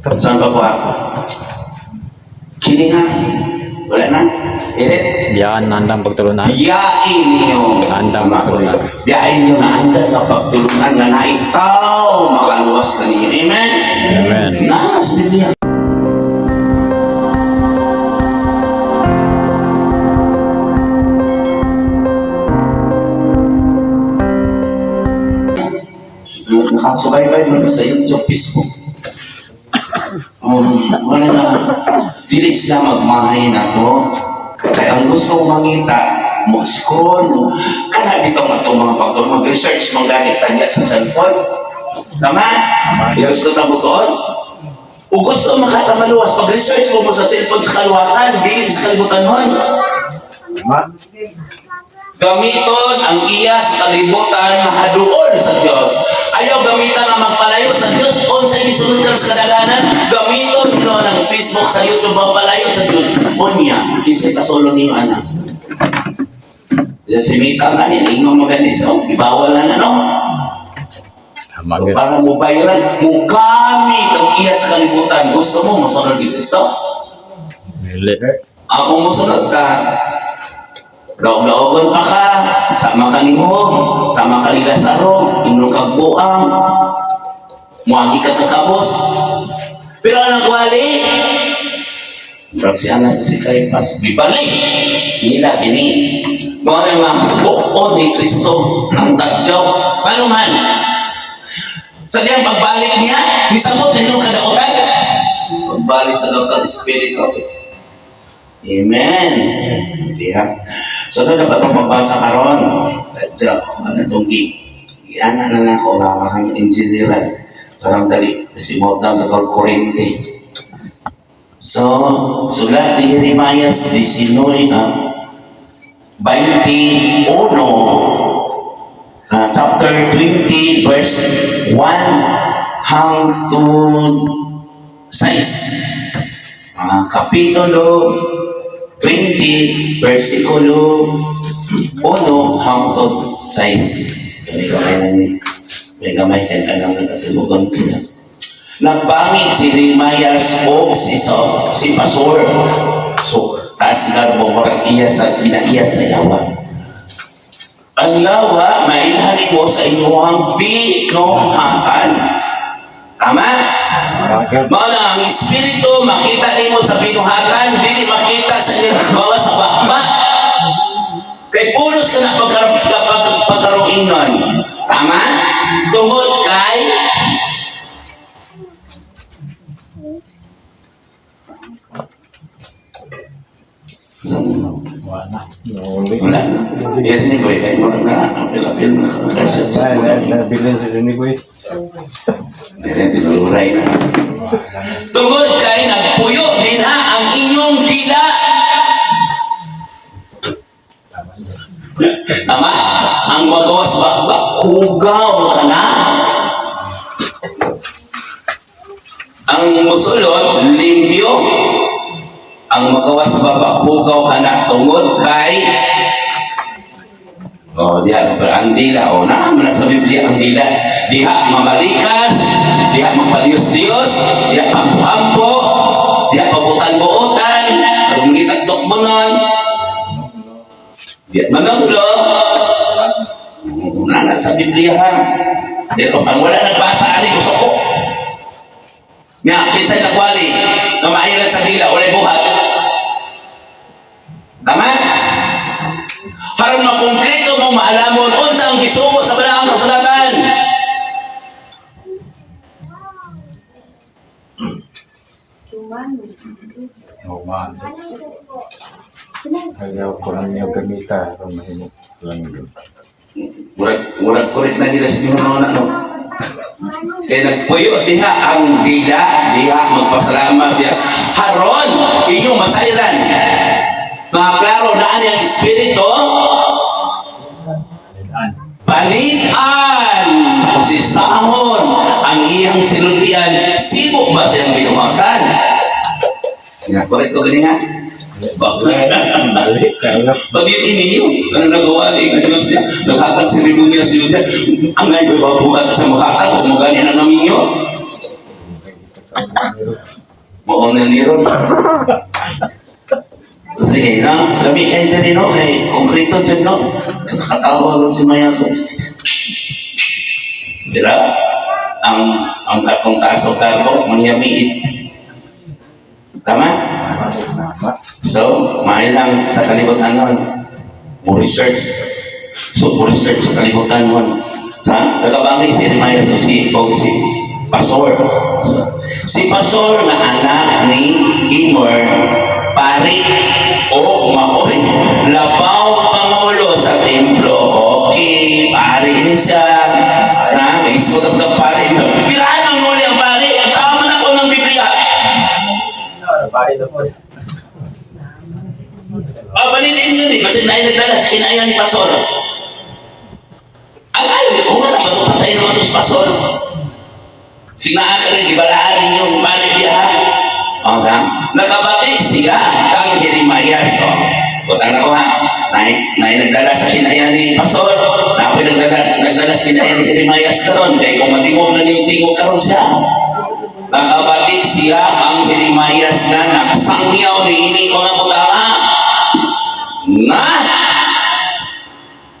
Saan pa po ako? Kini ha? Wala na? Ilit? Yan, nandang pagtulunan. Biyain ninyo. Andang pagtulunan. Biyain nyo na andang na pagtulungan nga na ikaw makaluwas ka niyo. Amen? Amen. Nakas Biblia. Nakasubaybay mo na sa YouTube, Facebook. Um, wala na. Dili sila magmahay na to. Kaya ang gusto ko mangita, mo scroll. Kana bitaw nga itong mga pagtor, mag-research mong ganit tagya sa cellphone. Tama? Gusto tabuton. O gusto makatamaluwas, pag-research mo mo sa cellphone sa kaluwasan, dili sa kalibutan mo. Gamiton ang iya sa kalibutan nga haduol sa Dios. Ayaw gamitan nga magpalayo sa Dios unsay gisunod ka sa kadaganan. Gamiton no ng Facebook sa YouTube magpalayo sa Dios. Unya, kinsay kasulong niyo anak. Diyan si Mita nga niya, ingong magani sa oh, ibawal na na no. Maganda. Para mo bayaran, mo gamit ang iya sa kalibutan. Gusto mo, masunod ni Kristo? Ako musunod ka. Daog-daogon pa ka. Sama ka ni Mo. Sama ka ni Lazaro. Inyong kagbuang. Muagi ka kakabos. Pero ang nagwali. Murag si Anas si Caipas. Bibalik. Nila kini. Mga nga buon ni Kristo ang tagyaw. Paano man? Sa diyang pagbalik niya, nisabot na yung kadautan. Pagbalik sa dautan Espiritu. Amen. Diya. So doon dapat itong pagbasa karon. Diya, ano itong gi. Iana na na ako mga engineeran. Parang dali. Kasi mo na nakal kurente. So, sulat ni Jeremiah 19, ah, 21, ah, chapter 20, verse 1 hangtod 6. Ah, kapitulo 20, versikulo 1 hangtod 6. Kami kamay na ni. May kamay kaya ka lang nagkatulugan sila. Nagbangit si Rimayas o si, so, si Pasor. So, taas nga mo parang iya sa kinaiya sa yawa. Ang yawa, mailhani mo sa inyong binuhakan. Tama? Mga na, ang espiritu, makita ni mo sa binuhatan, dili makita sa bawa sa bakba. Kay pulos ka na pagkar- kapag pagkaroon nun. Tama? Tungod kay Wala. wala na. Boy, kay mo na, apil-apil na. Kasi sa Nabilin sa eh. Yan, tinuluray na. Tungod kay nagpuyo din ha ang inyong dila. Tama? Ang magawas bakba, hugaw ka na. Ang musulot, limpyo. Ang magawas ka na. Tungod kay Oh, diha ang dila. Oh, na man sa Biblia ang dila. Diha mamalikas, diha magpadios-dios, diha pampo diha pabutan-buotan, kung gitagtok mo nun. Diha mananglo. Na na sa Biblia ha. Pero pang wala nagbasa ani gusto ko. Nga, kisay nagwali, na mailan sa dila, walay buhat. Tama? Harang makongkrito mo maalamon unsa ang gisugo sa balaang kasulatan. Oo man. Ayaw ko lang niya gamita. Kung mahimok lang yun. Murag murag kurit na nila sa mga anak no. Kaya nagpuyo diha ang dila, diha magpasalamat diha. Haron inyong masairan. Mga klaro na ang espiritu Panitan o si Samon ang iyang sinulian sibok ba siyang binuhakan? Nga, correct ko ganyan Bakit? Yun iniyo, ano nagawa ni Diyos niya? Naghatag serimonya sa Diyos niya. Ang ngay ba buhat sa makatag, kung magani na namin yun? Mauna ni Ron. Sige, no? Kami kayo na rin, no? Kay konkreto dyan, no? Kakatawa rin si Maya ko. Pero, ang ang takong kaso kako, mangyamiit. Tama? Tama. So, lang sa kalibutan nun. Mo research. So, mo research sa kalibutan nun. Sa, nagabangay si Jeremiah so si, o si Pasor. So, si Pasor na anak ni Imor, pari o maoy, labaw pangulo sa templo. Okay, pari ni siya. Na, may isuot ng pari. Pirahan ang muli ang pari. Sama na ko ng Biblia. Ah, balinin yun eh. Kasi dahil nagdala sa kinaya ni Pastor. Ang ayaw ni Umar, ang matupatay naman ito sa Pastor. Sinaaka rin, ibalaan yung ha. O, sa? Nakabati siya kang Jeremias. O, Butang na ko ha. Nay, nay nagdala sa kinaya ni Pastor. Napoy nagdala, nagdala sa kinaya ni Jeremias karon Kaya kung matingog na niyong tingog karon siya. Nakabatid siya ang Jeremias na nagsangyaw ni ini mga butanga. Na!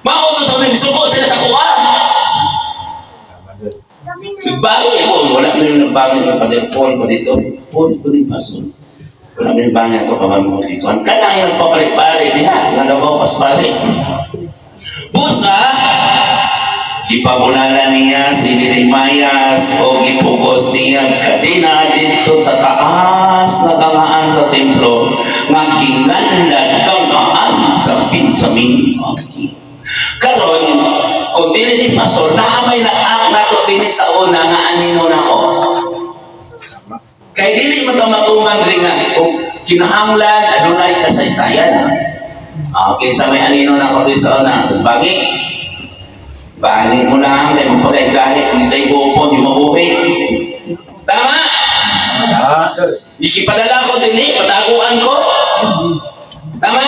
Mauto sa mga suko sila sa kuha. Bagay ko, wala ko yung bagay ko pati phone ko dito. Phone ko din pasun. Wala ko yung bagay ko pa mo dito. Ang kanang nagpapalit-palit niya. Nga daw pas palit. Busa, ipabulala niya si Jeremias o ipugos niya kadina dito sa taas na gangaan sa templo nga gingandag gangaan sa pinsamin. Karon, kung dili ni pastor, naamay na ang nato din sa una nga anino nako. Kay dili mo to matuman rin nga kung kinahanglan adunay kasaysayan. Ah, kinsa may anino nako din sa una, bagi Balik mo lang, tayo magpagay kahit hindi tayo bupon, yung mabuhay. Tama! Ikipadala ko din eh, pataguan ko. Tama?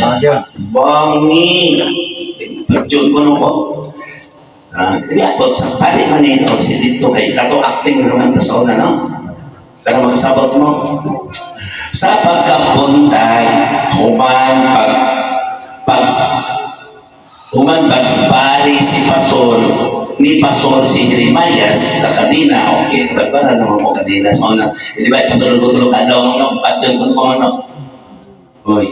tama yan. Bangi. Pagdyon ko nung ko. Po, sa pali manin, o si dito kay kato acting naman to sa una, no? Pero makasabot mo. Sa pagkapuntay, human pag pag human pagbari si Pasol ni Pasol si Jeremias sa kadina. Okay, para naman ko kadina sa una. Di ba, Pasol ko tulog ka daw, no? Pagdyon ko kung ano. Uy,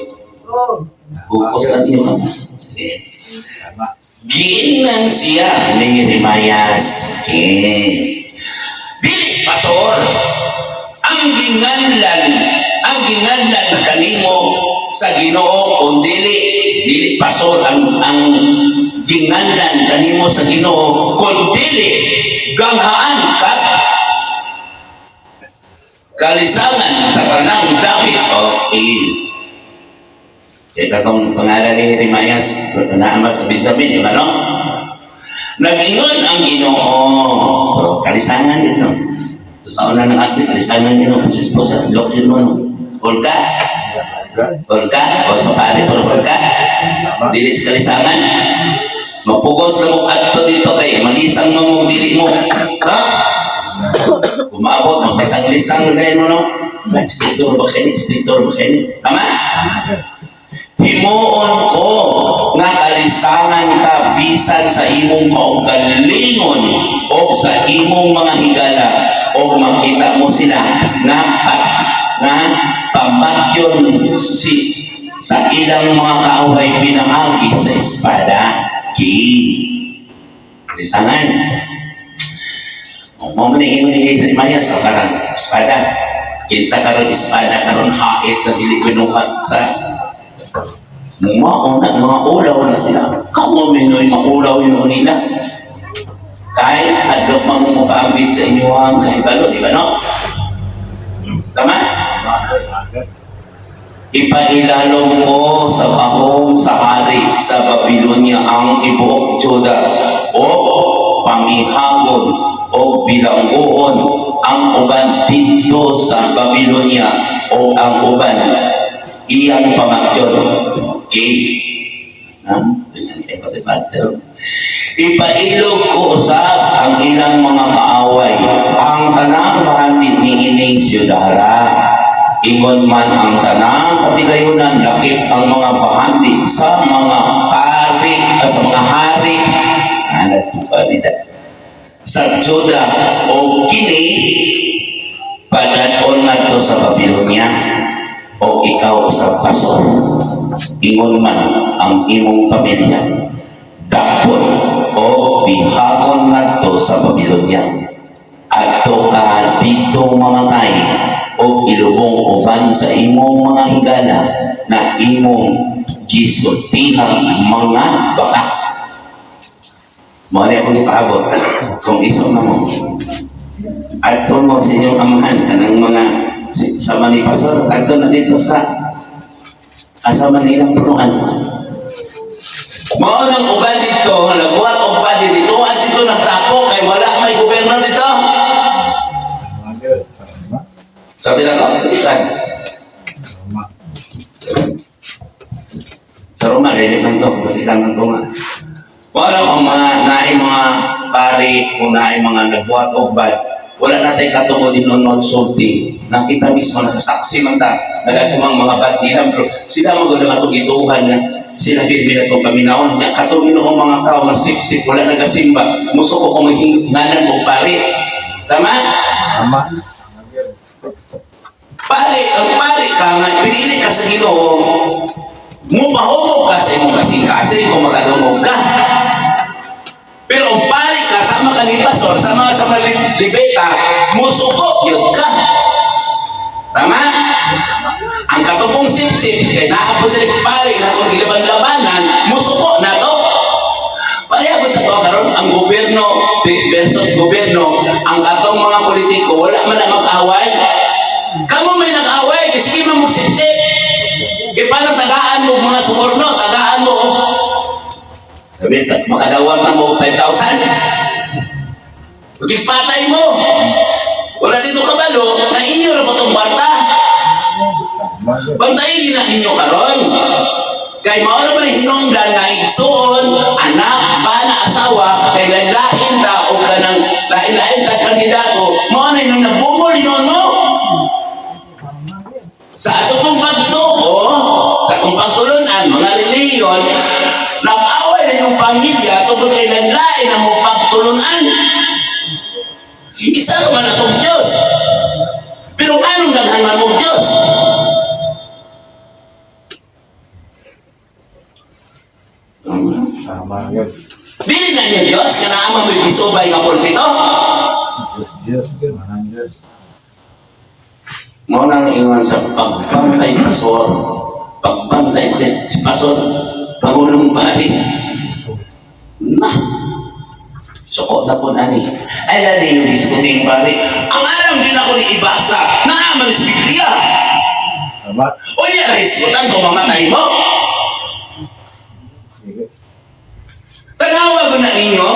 bukos lang yun. Sige. Tama. Giingnan siya ni Jeremias. Eh. Dili pasor. Ang ginganlan, ang ginganlan kanimo sa Ginoo kung dili dili pasor ang ang ginganlan kanimo sa Ginoo kung dili ganghaan ka kalisangan sa kanang David. Okay. Eh, katong pangalan ni Jeremias, naamal sa Benjamin, di ba, no? Nag-ingon ang ginoo. So, kalisangan no? So, sa una ng atin, kalisangan din, no? Kasi po, sa blok din mo, no? Volga. Volga. O, sa pare, pero Volga. Dili sa kalisangan. Mapugos na mo adto dito kay malisang mo mo dili mo. Ha? Umabot mo sa isang lisang na mo, no? Nag-sticker ba kayo? Sticker ba kayo? Tama? Himuon ko nga kalisangan ka bisan sa imong kaugalingon o sa imong mga higala o makita mo sila nga pat nga pamatyon si sa ilang mga kaaway pinangagi sa espada. Ki kalisangan mo man ingon ni Maya sa karang espada. Kinsa karon espada karon hait na dili sa mga mga ulaw na sila. Kamo minoy maulaw yun nila. Kahit adlok mamumupabit sa inyo ang kahibalo, di ba no? Tama? Ipailalong ko sa kahong sa hari sa Babylonia ang ibuok Juda o pamihangon o bilangguon ang uban dito sa Babylonia o ang uban iyang pamatyon. Okay? Ha? Ganyan kayo pati Ipailog ko usab ang ilang mga kaaway, ang tanang mahandid ni ining syudara. Ingon man ang tanang katigayunan, lakip ang mga bahandi sa mga hari, ah, sa mga hari. Alat po pa nila. Sa Juda o kini, padaton na to sa Babylonia o ikaw sa pasor. Ingon man ang imong pamilya. Dapon o bihagon na to sa Babylonia. Adto ka dito mamatay o ilubong uban sa imong mga higala na imong gisultihang mga baka. Na akong ipaabot kung isok na mo. Adto mo sa inyong amahan kanang mga sa manipasor adto na dito sa asa man ilang punuan. Mao nang uban dito nagbuhat og padi dito at dito nagtapo kay wala may gobyerno dito. Sabi na ko, ikan. Sa Roma, lilit man to, balikan man to nga. Wala ang mga naay mga pari o naay mga nagbuhat og bad. Wala natin katuko din noon magsulti. Nakita mismo, nakasaksi man ta. Nagatumang mga bad nila. Pero sila mo gano'n atong ituhan nga. Sila pinipin atong paminawon. Nga katungin ang mga tao, masip-sip, wala nagasimba. Muso ko kung hinganan mo pari. Tama? Tama. Pare, ang pare ka nga, pinili ka sa ginoo, mupahumog ka sa imong kasing-kasing kung makadumog ka. Pero ang pare ka, sama ka ni pastor, sama sa mga musuko, yun ka. Tama? Ang katupong sip-sip, kaya naapos sila pare na kung ilaban-labanan, musuko na to. Payagod sa to karon ang gobyerno versus gobyerno, ang atong mga politiko wala man na mag-away. Kamu may nag-away kasi man mo sip-sip. Kaya parang tagaan mo mga suborno, tagaan mo. Sabi, makadawat na mo 5,000. Pagkipatay mo. Wala dito kabalo, na inyo na po itong yun. Bantayin din na ninyo karon. Kay mao na man hinungdan nga igsoon, anak, bana, asawa, kay lain-lain ta o kanang lain-lain ta kandidato, mao na nang nabungol yun mo. Sa ato pong pagtuo, katong pagtulunan, mga reliyon, na yung pamilya tungkol kay lain-lain ang mong pagtulunan. Isa naman atong Diyos. Pero anong naghangan mong Diyos? Tama yun. Dili na niyo Diyos, nga naama may bisubay ka pulpito. Diyos, Diyos. Mahal Diyos. Mo nang ingon sa pagbantay pasor, pagbantay pasor, pangulong bali. Na, Soko na po nani. Ay, ladi yung diskuting pare. Ang alam din ako ni Ibasa, naaman sa Biblia. Tama. O yan, nahiskutan ko mamatay mo. Tanawa ko na inyo,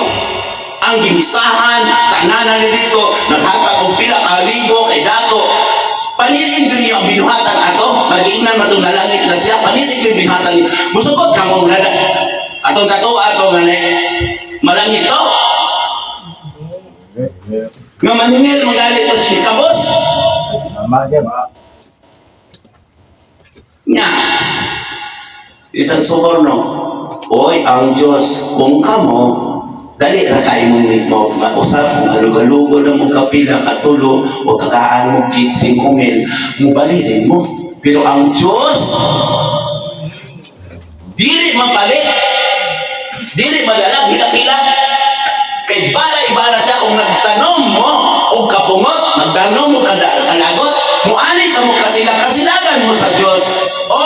ang gimisahan, tananan ni dito, naghatag og pila ka libo kay dato. Panilin ko niyo ang binuhatan ato, mag-iingnan matong nalangit na siya, panilin ko yung binuhatan niyo. Musukot ka nada. Atong dato ato nga na malangit to. Nga maningil magalit to si Kabos. Tama yun. ah. Nya. Isang suborno. Oy, ang Diyos, kung kamo, dali ra kay mong mo mausap kung halugalugo na mong kapila katulo o kakaan mo kitsing kumil mo balidin mo pero ang Diyos dili mapalit dili madalag hila-hila kay bala ibala siya kung nagtanom mo o kapungot nagtanom mo kada kalagot muani ka mo kasila kasilagan mo sa Diyos o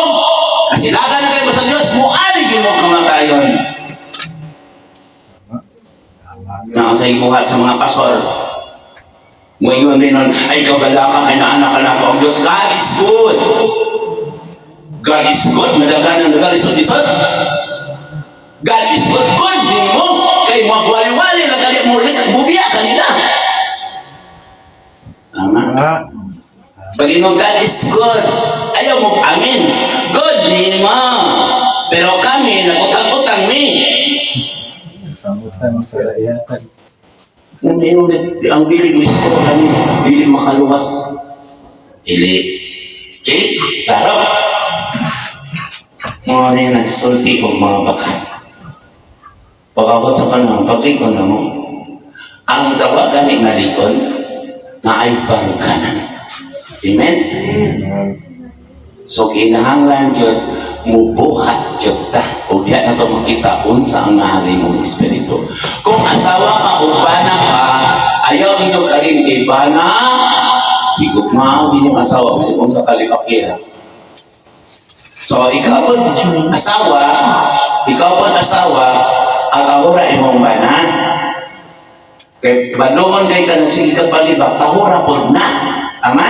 kasilagan na kayo mo sa Diyos muani gyud mo kamatayon Tama yun. na sa ibuhat sa mga pastor. Ngayon din nun, ay kabala ka kay na anak anak ang Diyos. God is good. God is good. Madagan ang nagalisod-isod. God is good. Good din mo. Kay magwali-wali lang kali mo ulit. Bubya kanila. Tama. Pag inong God is good, ayaw mo, amin. Good din mo. Pero kami, nakutang-utang ni. Kamutan sa iyatan. Ang yung ang gusto ko lang bilig makaluwas. Dili. Okay? Klaro? Mga nagsulti o mga baka. Pagkakot sa panahon, paglikon na mo, ang tawagan ni nalikon na ay baruganan. Amen? So, kinahanglan yun, mubuhat yun ta. O diya na ito makita unsa ang mahalin mong espiritu. Kung asawa ka o bana ka, ayaw ninyo ka rin kay bana, higugmao din yung asawa kasi kung sa kalipakira. So, ikaw po asawa, ikaw po asawa, ang ahura imong bana, kay balungon kay ka ng sige ka palibak, tahura po na. Tama?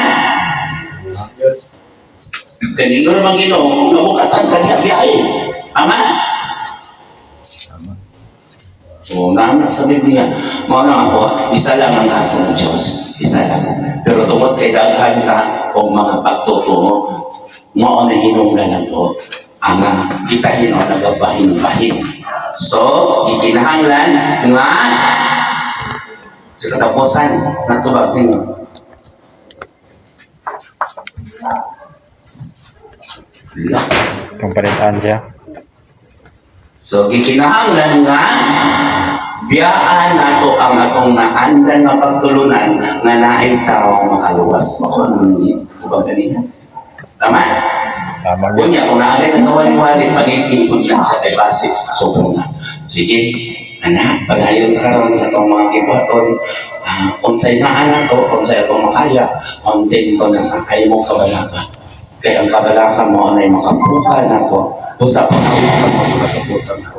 Kanino naman ginoo, namukatan ka niya biyahe. Ama? Oo, naman sa Biblia. Mga nga ako, isa lang ang ato ng Diyos. Isa lang. Pero tungkol kay daghan ka o mga pagtutungo, mo na hinunglan na to. Ama, kita hino nagabahin-bahin. So, ikinahanglan nga sa katapusan, natubag ninyo. Lah. Kampalitan siya. So, gikinahanglan nga biyaan nato ang atong naandan nga pagtulunan nga naay tao makaluwas. Makuha naman niya. Ganina. Tama? Tama yun. Kunya, kung naagay ng kawali-wali, pag-ipipon lang sa debasi. So, kung na. Sige, anak, padayon ka karon sa itong mga kibaton. Uh, unsay na anak ko, unsay akong makaya, kontin ko na ay mo kabalaka. Kaya ang kabalaka mo ay makabuka na ko. Usap ko na usap ko sa kapusan na.